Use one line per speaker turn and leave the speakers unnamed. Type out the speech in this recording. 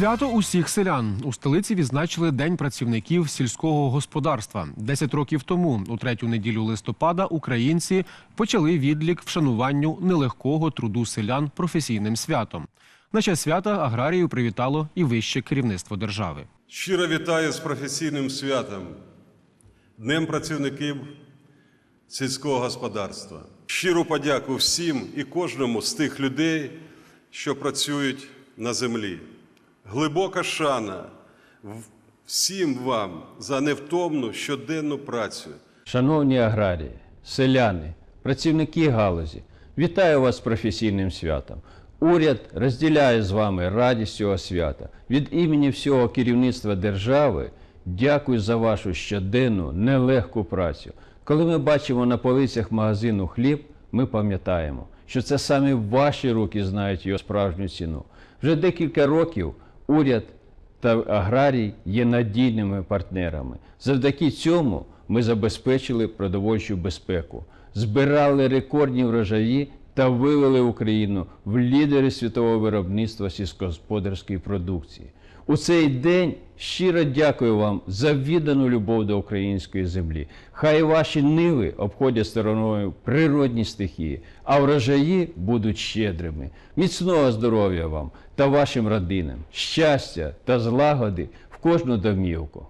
Свято усіх селян у столиці відзначили День працівників сільського господарства. Десять років тому, у третю неділю листопада, українці почали відлік вшануванню нелегкого труду селян професійним святом. На час свята аграрію привітало і вище керівництво держави.
Щиро вітаю з професійним святом, Днем працівників сільського господарства. Щиру подяку всім і кожному з тих людей, що працюють на землі. Глибока шана всім вам за невтомну щоденну працю.
Шановні аграрії, селяни, працівники галузі, вітаю вас з професійним святом. Уряд розділяє з вами радість цього свята. Від імені всього керівництва держави дякую за вашу щоденну, нелегку працю. Коли ми бачимо на полицях магазину хліб, ми пам'ятаємо, що це саме ваші руки знають його справжню ціну. Вже декілька років уряд та аграрій є надійними партнерами. Завдяки цьому ми забезпечили продовольчу безпеку, збирали рекордні врожаї та вивели Україну в лідери світового виробництва сільськогосподарської продукції. У цей день щиро дякую вам за віддану любов до української землі. Хай ваші ниви обходять стороною природні стихії, а врожаї будуть щедрими. Міцного здоров'я вам та вашим родинам, щастя та злагоди в кожну домівку.